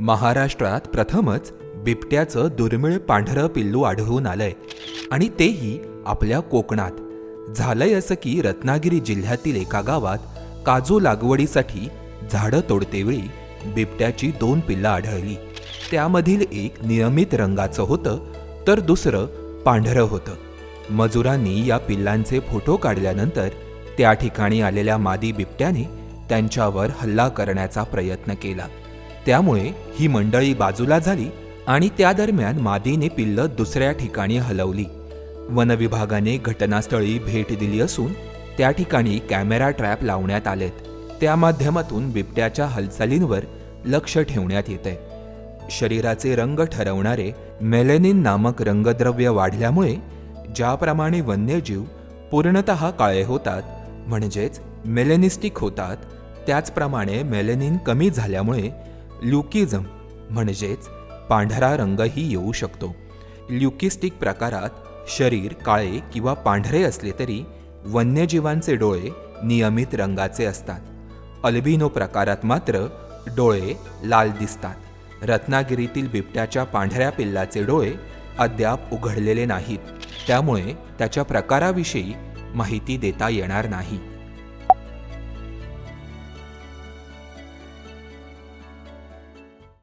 महाराष्ट्रात प्रथमच बिबट्याचं दुर्मिळ पांढरं पिल्लू आढळून आलंय. आणि तेही आपल्या कोकणात. झालंय असं की रत्नागिरी जिल्ह्यातील एका गावात काजू लागवडीसाठी झाडं तोडतेवेळी बिबट्याची दोन पिल्लं आढळली. त्यामधील एक नियमित रंगाचं होतं तर दुसरं पांढरं होतं. मजुरांनी या पिल्लांचे फोटो काढल्यानंतर त्या ठिकाणी आलेल्या मादी बिबट्याने त्यांच्यावर हल्ला करण्याचा प्रयत्न केला. त्यामुळे ही मंडळी बाजूला झाली आणि त्या दरम्यान मादीने पिल्लं दुसऱ्या ठिकाणी हलवली. वनविभागाने घटनास्थळी भेट दिली असून त्या ठिकाणी कॅमेरा ट्रॅप लावण्यात आलेत. त्या माध्यमातून बिबट्याच्या हालचालींवर लक्ष ठेवण्यात येते शरीराचे रंग ठरवणारे मेलेनिन नामक रंगद्रव्य वाढल्यामुळे ज्याप्रमाणे वन्यजीव पूर्णतः काळे होतात म्हणजेच मेलेनिस्टिक होतात त्याचप्रमाणे मेलेनिन कमी झाल्यामुळे ल्युकिझम म्हणजेच पांढरा रंगही येऊ शकतो. ल्युकिस्टिक प्रकारात शरीर काळे किंवा पांढरे असले तरी वन्यजीवांचे डोळे नियमित रंगाचे असतात. अल्बिनो प्रकारात मात्र डोळे लाल दिसतात. रत्नागिरीतील बिबट्याच्या पांढऱ्या पिल्लाचे डोळे अद्याप उघडलेले नाहीत. त्यामुळे त्याच्या प्रकाराविषयी माहिती देता येणार नाही.